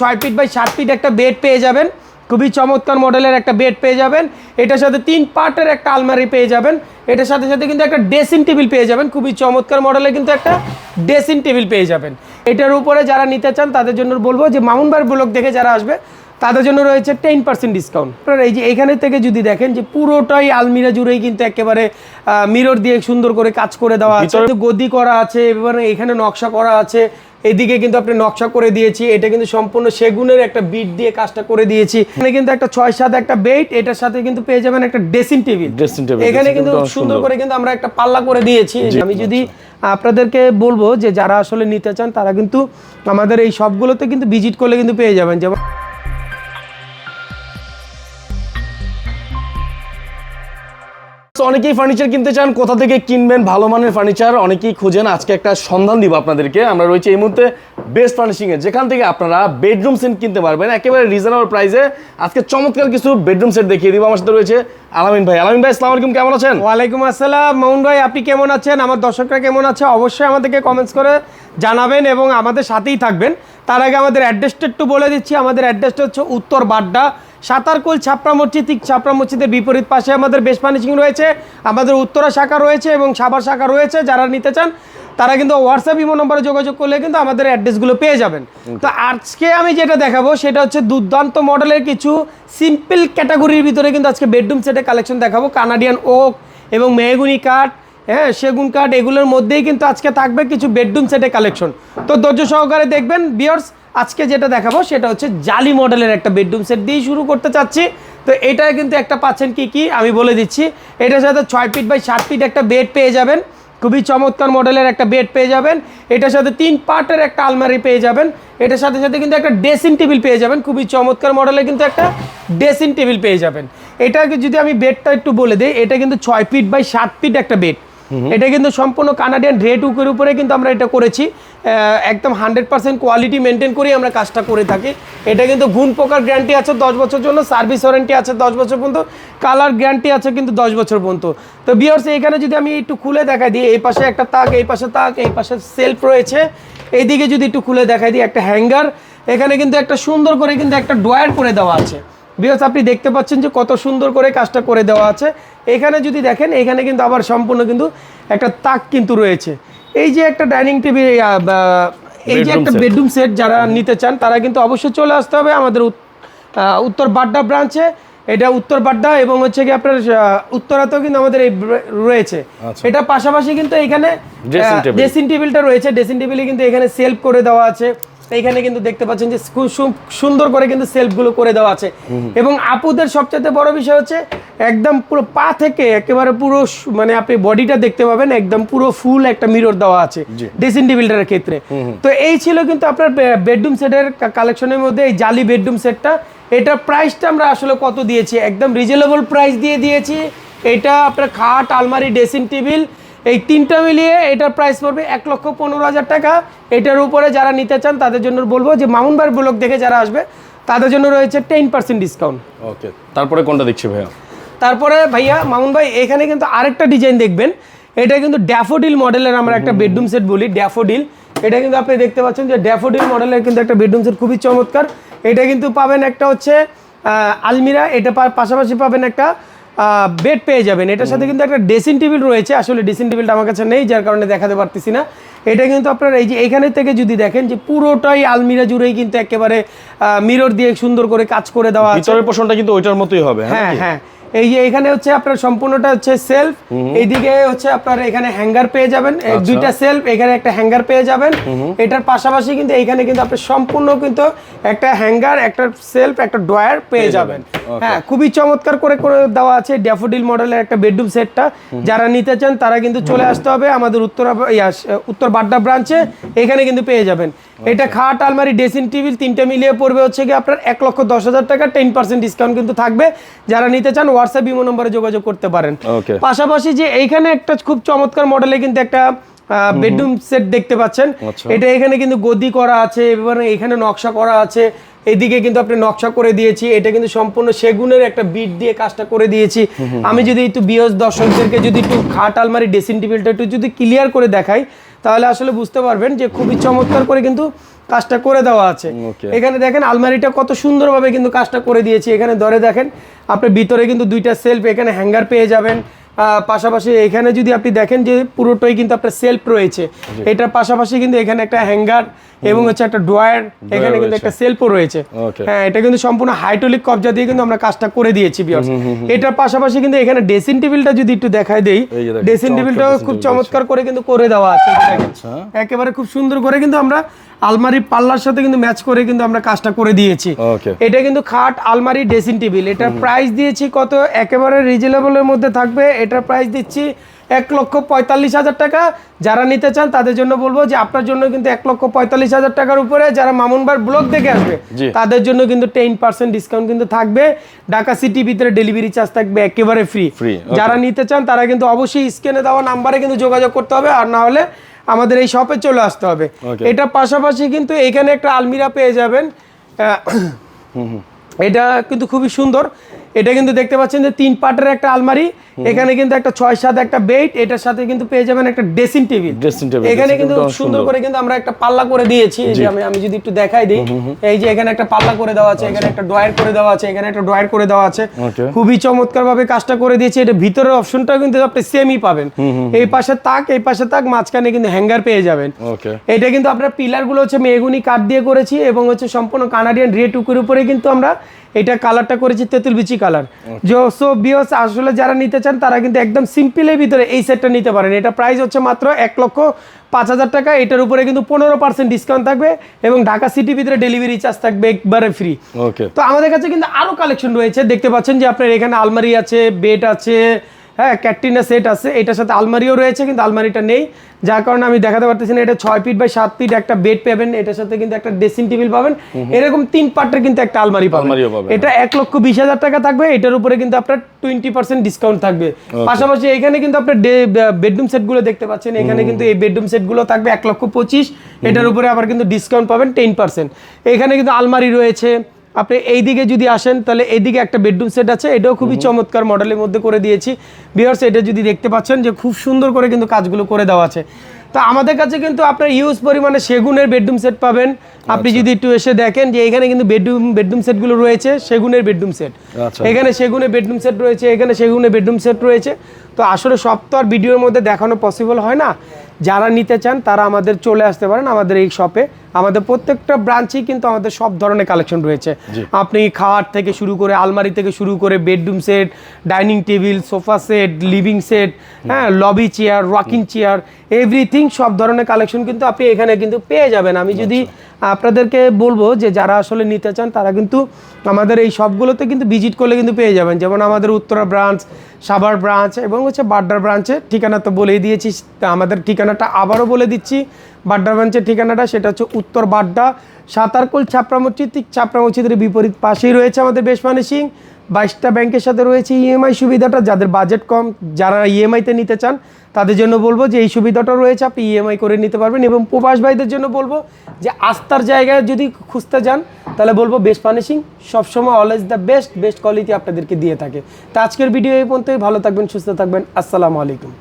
ছয় feet by সাত feet একটা বেড পেয়ে যাবেন। খুবই চমৎকার মডেলের একটা বেড পেয়ে যাবেন। এটার সাথে তিন পার্টের একটা আলমারি পেয়ে যাবেন। এটার সাথে সাথে কিন্তু একটা ড্রেসিং টেবিল পেয়ে যাবেন। খুবই চমৎকার মডেলের কিন্তু একটা ড্রেসিং টেবিল পেয়ে যাবেন। এটার উপরে যারা নিতে চান তাদের জন্য বলব যে মামুনবার ব্লক দেখে যারা আসবে তাদের জন্য রয়েছে টেন পার্সেন্ট ডিসকাউন্ট আপনারা এই যে এখানে থেকে যদি দেখেন যে পুরোটাই আলমিরা জুড়েই কিন্তু একেবারে মিরর দিয়ে সুন্দর করে কাজ করে দেওয়া আছে। গদি করা আছে এবারে এখানে নকশা করা আছে। এদিকে কিন্তু আপনি নকশা করে দিয়েছি এটা কিন্তু সম্পূর্ণ সেগুনের একটা বিট দিয়ে কাজটা করে দিয়েছি। এখানে কিন্তু একটা ছয় সাত একটা বেড এটার সাথে কিন্তু পেয়ে যাবেন একটা ড্রেসিং টেবিল ড্রেসিং টেবিল এখানে কিন্তু সুন্দর সুন্দর। করে কিন্তু আমরা একটা পাল্লা করে দিয়েছি। আমি যদি আপনাদেরকে বলব যে যারা আসলে নিতে চান তারা কিন্তু আমাদের এই সবগুলোতে কিন্তু ভিজিট করলে কিন্তু পেয়ে যাবেন। যেমন অনেকেই ফার্নিচার কিনতে চান, কোথা থেকে কিনবেন ভালো মানের ফার্নিচার অনেকেই খুঁজেন। আজকে একটা সন্ধান দিব আপনাদেরকে। আমরা রয়েছে এই মুহূর্তে বেস্ট ফার্নিশিং এ, যেখান থেকে আপনারা বেডরুম সেট কিনতে পারবেন। একেবারে রিজনেবল প্রাইসে আজকে চমৎকার কিছু বেডরুম সেট দেখিয়ে দিব। আমার সাথে রয়েছে আলামিন ভাই। আলামিন ভাই, আসসালামু আলাইকুম। কেমন আছেন? ওয়ালাইকুম আসসালাম। মাউন ভাই, আপনি কেমন আছেন? আমার দর্শকরা কেমন আছে? অবশ্যই আমাদেরকে কমেন্টস করে জানাবেন এবং আমাদের সাথেই থাকবেন। তার আগে আমাদের অ্যাড্রেসটা একটু বলে দিচ্ছি। আমাদের অ্যাড্রেসটা হচ্ছে উত্তর বাড্ডা সাতারকুল ছাপড়া মসজিদ ঠিক ছাপড়া মসজিদের বিপরীত পাশে আমাদের বেশ ফার্নিশিং রয়েছে আমাদের উত্তরা শাখা রয়েছে এবং সাভার শাখা রয়েছে যারা নিতে চান তারা কিন্তু হোয়াটসঅ্যাপ ইমো নম্বরে যোগাযোগ করলে কিন্তু আমাদের অ্যাড্রেসগুলো পেয়ে যাবেন। তো আজকে আমি যেটা দেখাবো সেটা হচ্ছে দুর্দান্ত মডেলের কিছু সিম্পল ক্যাটাগরির ভিতরে কিন্তু আজকে বেডরুম সেটের কালেকশন দেখাবো কানাডিয়ান ওক এবং মেহগুনি কাঠ। হ্যাঁ সেগুন কাঠ এগুলোর মধ্যেই কিন্তু আজকে থাকবে কিছু বেডরুম সেটে কালেকশন তো ধৈর্য সহকারে দেখবেন বিয়ার্স আজকে যেটা দেখাবো সেটা হচ্ছে জালি মডেলের একটা বেডরুম সেট দিয়ে শুরু করতে চাচ্ছি। তো এটা কিন্তু একটা পাচ্ছেন কি কি আমি বলে দিচ্ছি। এটার সাথে ছয় ফিট বাই সাত ফিট একটা বেড পেয়ে যাবেন। খুবই চমৎকার মডেলের একটা বেড পেয়ে যাবেন। এটার সাথে তিন পার্টের একটা আলমারি পেয়ে যাবেন। এটার সাথে সাথে কিন্তু একটা ড্রেসিং টেবিল পেয়ে যাবেন। খুবই চমৎকার মডেলের কিন্তু একটা ড্রেসিং টেবিল পেয়ে যাবেন। এটাকে যদি আমি বেডটা একটু বলে দিই, এটা কিন্তু ছয় ফিট বাই সাত ফিট একটা বেড এটা কিন্তু সম্পূর্ণ কানাডিয়ান রেড উকের উপরে কিন্তু আমরা এটা করেছি। একদম হান্ড্রেড পার্সেন্ট কোয়ালিটি মেনটেন করেই আমরা কাজটা করে থাকি। এটা কিন্তু গুণ পোকার গ্যারান্টি আছে দশ বছর জন্য সার্ভিস ওয়ারেন্টি আছে দশ বছর পর্যন্ত কালার গ্যারান্টি আছে কিন্তু দশ বছর পর্যন্ত। তো বিয়ার্স এখানে যদি আমি একটু খুলে দেখাই দিই, এই পাশে একটা তাক, এই পাশে তাক, এই পাশে সেলফ রয়েছে। এইদিকে যদি একটু খুলে দেখাই দিই, একটা হ্যাঙ্গার এখানে কিন্তু একটা সুন্দর করে কিন্তু একটা ড্রয়ার করে দেওয়া আছে। বিয়ার্স আপনি দেখতে পাচ্ছেন যে কত সুন্দর করে কাজটা করে দেওয়া আছে। এখানে যদি দেখেন এখানে কিন্তু আবার সম্পূর্ণ কিন্তু একটা তাক কিন্তু রয়েছে। এই যে একটা ডাইনিং টেবিল এই যে একটা বেডরুম সেট যারা নিতে চান তারা কিন্তু অবশ্যই চলে আসতে হবে আমাদের উত্তর বাড্ডা ব্রাঞ্চে। এটা উত্তর বাড্ডা এবং হচ্ছে কি আপনার উত্তরাতেও কিন্তু আমাদের এই রয়েছে। আচ্ছা। এটা পাশাপাশি কিন্তু এখানে ড্রেসিং টেবিলটা রয়েছে। ড্রেসিং টেবিলে কিন্তু এখানে সেলফ করে দেওয়া আছে। এইখানে কিন্তু দেখতে পাচ্ছেন যে সুন্দর করে কিন্তু সেলফগুলো করে দেওয়া আছে। এবং আপুদের সবচেয়ে বড় বিষয় হচ্ছে একদম পুরো পা থেকে একেবারে পুরো মানে আপনি বডিটা দেখতে পাবেন একদম পুরো ফুল একটা মিরর দেওয়া আছে। ড্রেসিং টেবিলটার ক্ষেত্রে। তো এই ছিল কিন্তু আপনার বেডরুম সেটের কালেকশনের মধ্যে এই জালি বেডরুম সেটটা এটার প্রাইসটা আমরা আসলে কত দিয়েছি? একদম রিজনেবল প্রাইস দিয়ে দিয়েছি। এটা আপনার খাট আলমারি ড্রেসিং টেবিল এই তিনটা মিলিয়ে এটার প্রাইস পড়বে এক লক্ষ পনেরো হাজার টাকা। এটার উপরে যারা নিতে চান তাদের জন্য বলব যে মামুনবার ব্লক দেখে যারা আসবে তাদের জন্য রয়েছে টেন পার্সেন্ট ডিসকাউন্ট ওকে তারপরে কোনটা দেখছি ভাইয়া? তারপরে ভাইয়া মামুন ভাই এখানে কিন্তু আরেকটা ডিজাইন দেখবেন। এটা কিন্তু ড্যাফোডিল মডেলের আমরা একটা বেডরুম সেট বলি ড্যাফোডিল এটা কিন্তু আপনি দেখতে পাচ্ছেন যে ড্যাফোডিল মডেলের কিন্তু একটা বেডরুম সেট খুবই চমৎকার। এটা কিন্তু পাবেন একটা হচ্ছে আলমিরা এটা পাশাপাশি পাবেন একটা বেড পেয়ে যাবেন। এটার সাথে কিন্তু একটা ড্রেসিং টেবিল রয়েছে। আসলে ড্রেসিং টেবিলটা আমার কাছে নেই যার কারণে দেখাতে পারতেছি না। এটা কিন্তু আপনার এই যে এখানে থেকে যদি দেখেন যে পুরোটাই আলমিরা জুড়েই কিন্তু একেবারে মিরর দিয়ে সুন্দর করে কাজ করে দেওয়া আছে। ভিতরের পোর্শনটা কিন্তু ওইটার মতোই হবে হ্যাঁ হ্যাঁ। এই যে এখানে হচ্ছে আপনার সম্পূর্ণটা হচ্ছে সেলফ এইদিকে হচ্ছে আপনার এখানে হ্যাঙ্গার পেয়ে যাবেন। আচ্ছা। দুইটা সেলফ এখানে একটা হ্যাঙ্গার পেয়ে যাবেন। এটার পাশাপাশি কিন্তু এখানে কিন্তু আপনি সম্পূর্ণ কিন্তু একটা হ্যাঙ্গার একটা সেলফ একটা ড্রয়ার পেয়ে যাবেন। যাবেন। হ্যাঁ খুবই চমৎকার করে করে দেওয়া আছে ড্যাফোডিল মডেলের একটা বেডরুম সেটটা যারা নিতে চান তারা কিন্তু চলে আসতে হবে আমাদের উত্তর উত্তর বাড্ডা ব্রাঞ্চে এখানে কিন্তু পেয়ে যাবেন। এটা খাট আলমারি ড্রেসিং টেবিল তিনটে মিলিয়ে পড়বে হচ্ছে কি আপনার এক লক্ষ দশ হাজার টাকা টেন পার্সেন্ট ডিসকাউন্ট কিন্তু থাকবে। যারা নিতে চান হোয়াটসঅ্যাপ ইমো নম্বরে যোগাযোগ করতে পারেন। পাশাপাশি যে এইখানে একটা খুব চমৎকার মডেলে কিন্তু একটা বেডরুম সেট দেখতে পাচ্ছেন। আচ্ছা। এটা এখানে কিন্তু গদি করা আছে এবার এখানে নকশা করা আছে। এদিকে কিন্তু আপনি নকশা করে দিয়েছি। এটা কিন্তু সম্পূর্ণ সেগুনের একটা বিট দিয়ে কাজটা করে দিয়েছি। আমি যদি একটু বিয়স দর্শকদেরকে যদি একটু খাট আলমারি ড্রেসিং টেবিলটা একটু যদি ক্লিয়ার করে দেখাই তাহলে আসলে বুঝতে পারবেন যে খুবই চমৎকার করে কিন্তু কাজটা করে দেওয়া আছে। এখানে দেখেন আলমারিটা কত সুন্দরভাবে কিন্তু কাজটা করে দিয়েছি। এখানে ধরে দেখেন আপনি ভিতরে কিন্তু দুইটা সেলফ এখানে হ্যাঙ্গার পেয়ে যাবেন। পাশাপাশি এখানে যদি আপনি দেখেন যে পুরোটাই কিন্তু আপনার সেলফ রয়েছে। এটার পাশাপাশি কিন্তু এখানে একটা হ্যাঙ্গার এবং হচ্ছে একটা ড্রয়ার এখানে কিন্তু একটা সেলফও রয়েছে। হ্যাঁ এটা কিন্তু সম্পূর্ণ হাইড্রোলিক কবজা দিয়ে কিন্তু আমরা কাজটা করে দিয়েছি বিয়ার্স এটার পাশাপাশি কিন্তু এখানে ড্রেসিং টেবিলটা যদি একটু দেখাই দেই ড্রেসিং টেবিলটাও খুব চমৎকার করে কিন্তু করে দেওয়া আছে। আচ্ছা। একেবারে খুব সুন্দর করে কিন্তু আমরা আলমারি পাল্লার সাথে কিন্তু ম্যাচ করে কিন্তু আমরা কাজটা করে দিয়েছি। এটা কিন্তু খাট আলমারি ড্রেসিং টেবিল এটার প্রাইস দিয়েছি কত? একেবারে রিজনেবলের মধ্যে থাকবে। এটার প্রাইস দিচ্ছি এক লক্ষ পঁয়তাল্লিশ হাজার টাকা। যারা নিতে চান তাদের জন্য বলব যে আপনার জন্য কিন্তু এক লক্ষ পঁয়তাল্লিশ হাজার টাকার উপরে যারা মামুনবার ব্লগ দেখে আসবে তাদের জন্য কিন্তু টেন পার্সেন্ট ডিসকাউন্ট কিন্তু থাকবে। ঢাকা সিটি ভিতরে ডেলিভারি চার্জ থাকবে একেবারে ফ্রি যারা নিতে চান তারা কিন্তু অবশ্যই স্ক্রিনে দেওয়া নাম্বারে কিন্তু যোগাযোগ করতে হবে আর না হলে আমাদের এই শপে চলে আসতে হবে. এটা পাশাপাশি কিন্তু এখানে একটা আলমিরা পেয়ে যাবেন এটা কিন্তু খুবই সুন্দর। এটা কিন্তু দেখতে পাচ্ছেন যে তিন পার্টের একটা আলমারি এখানে কিন্তু একটা ছয় সাত একটা বেড এটার সাথে কিন্তু পেয়ে যাবেন একটা ড্রেসিং টেবিল Dressing table, এখানে কিন্তু সুন্দর। করে কিন্তু আমরা একটা পাল্লা করে দিয়েছি এই যে আমি আমি যদি একটু দেখাই দিই এই যে এখানে একটা পাল্লা করে দেওয়া আছে এখানে একটা ড্রয়ার করে দেওয়া আছে এখানে একটা ড্রয়ার করে দেওয়া আছে। খুবই চমৎকার ভাবে কাজটা করে দিয়েছি এটা ভিতরের অপশনটা কিন্তু আপনি সেমই পাবেন। এই পাশে তাক এই পাশে তাক মাঝখানে কিন্তু হ্যাঙ্গার পেয়ে যাবেন। ওকে এটা কিন্তু আপনার পিলারগুলো হচ্ছে মেগুনি কাঠ দিয়ে করেছি এবং হচ্ছে সম্পূর্ণ কানাডিয়ান রেড টুকুর উপরে কিন্তু আমরা এটা কালারটা করেছি তেঁতুল বিচি কালার। যে সো বিয়স আসলে যারা নিতে চান তারা কিন্তু একদম সিম্পলের ভিতরে এই সেটটা নিতে পারেন। এটা প্রাইস হচ্ছে মাত্র এক লক্ষ পাঁচ হাজার টাকা। এটার উপরে কিন্তু পনেরো পার্সেন্ট ডিসকাউন্ট থাকবে এবং ঢাকা সিটির ভিতরে ডেলিভারি চার্জ থাকবে একবারে ফ্রি ওকে তো আমাদের কাছে কিন্তু আরও কালেকশন রয়েছে। দেখতে পাচ্ছেন যে আপনার এখানে আলমারি আছে বেড আছে হ্যাঁ ক্যাটরিনা সেট আছে। এটার সাথে আলমারিও রয়েছে কিন্তু আলমারিটা নেই। যার কারণে আমি দেখাতে পারতেছি না এটা ছয় ফিট বাই সাত ফিট একটা বেড পাবেন এটার সাথে কিন্তু একটা ড্রেসিং টেবিল পাবেন। এরকম তিন পার্টের কিন্তু একটা আলমারি পাবেন। এটা এক লক্ষ বিশ হাজার টাকা থাকবে এটার উপরে কিন্তু আপনার টোয়েন্টি পার্সেন্ট ডিসকাউন্ট থাকবে। পাশাপাশি এখানে কিন্তু আপনার বেডরুম সেটগুলো দেখতে পাচ্ছেন এখানে কিন্তু এই বেডরুম সেটগুলো থাকবে এক লক্ষ পঁচিশ। এটার উপরে আবার কিন্তু ডিসকাউন্ট পাবেন টেন পার্সেন্ট এখানে কিন্তু আলমারি রয়েছে আপনি এইদিকে যদি আসেন তাহলে এইদিকে একটা বেডরুম সেট আছে। এটাও খুবই চমৎকার মডেলের মধ্যে করে দিয়েছি। বিয়ার্স এটা যদি দেখতে পাচ্ছেন যে খুব সুন্দর করে কিন্তু কাজগুলো করে দেওয়া আছে। তো আমাদের কাছে কিন্তু আপনার ইউজ পরিমাণে সেগুনের বেডরুম সেট পাবেন। আপনি যদি একটু এসে দেখেন যে এখানে কিন্তু বেডরুম বেডরুম সেটগুলো রয়েছে সেগুনের বেডরুম সেট আচ্ছা। এখানে সেগুনের বেডরুম সেট রয়েছে এখানে সেগুনের বেডরুম সেট রয়েছে। তো আসলে সব তো আর ভিডিওর মধ্যে দেখানো পসিবল হয় না। যারা নিতে চান তারা আমাদের চলে আসতে পারেন আমাদের এই শপে আমাদের প্রত্যেকটা ব্রাঞ্চেই কিন্তু আমাদের সব ধরনের কালেকশন রয়েছে। আপনি খাট থেকে শুরু করে আলমারি থেকে শুরু করে bedroom set dining table sofa set living set হ্যাঁ lobby chair rocking chair everything সব ধরনের কালেকশন কিন্তু আপনি এখানে কিন্তু পেয়ে যাবেন। আমি যদি আপনাদেরকে বলব যে যারা আসলে নিতে চান তারা কিন্তু আমাদের এই সবগুলোতে কিন্তু ভিজিট করলে কিন্তু পেয়ে যাবেন। যেমন আমাদের উত্তরা ব্রাঞ্চ সাভার ব্রাঞ্চ এবং হচ্ছে বাড্ডার ব্রাঞ্চে ঠিকানা তো বলেই দিয়েছি তা আমাদের ঠিকানাটা আবারও বলে দিচ্ছি। বাড্ডা ব্রাঞ্চের ঠিকানাটা, সেটা হচ্ছে উত্তর বাড্ডা, সাঁতারকুল ছাপড়া মসজিদ ঠিক ছাপড়া মসজিদের বিপরীত পাশেই রয়েছে আমাদের বেশ সিং। বাইশটা ব্যাংকের সাথে রয়েছে ইএমআই সুবিধাটা, যাদের বাজেট কম, যারা ইএমআইতে নিতে চান, তাদের জন্য বলব যে এই সুবিধাটা রয়েছে, আপনি ইএমআই করে নিতে পারবেন। এবং প্রবাস ভাইদের জন্য বলব যে আস্থার জায়গায় যদি খুঁজতে যান, তাহলে বলব বেস্ট ফার্নিশিং সবসময় always the best best quality আপনাদেরকে দিয়ে থাকে। তো আজকের ভিডিও এই পর্যন্তই, ভালো থাকবেন, সুস্থ থাকবেন, আসসালামু আলাইকুম।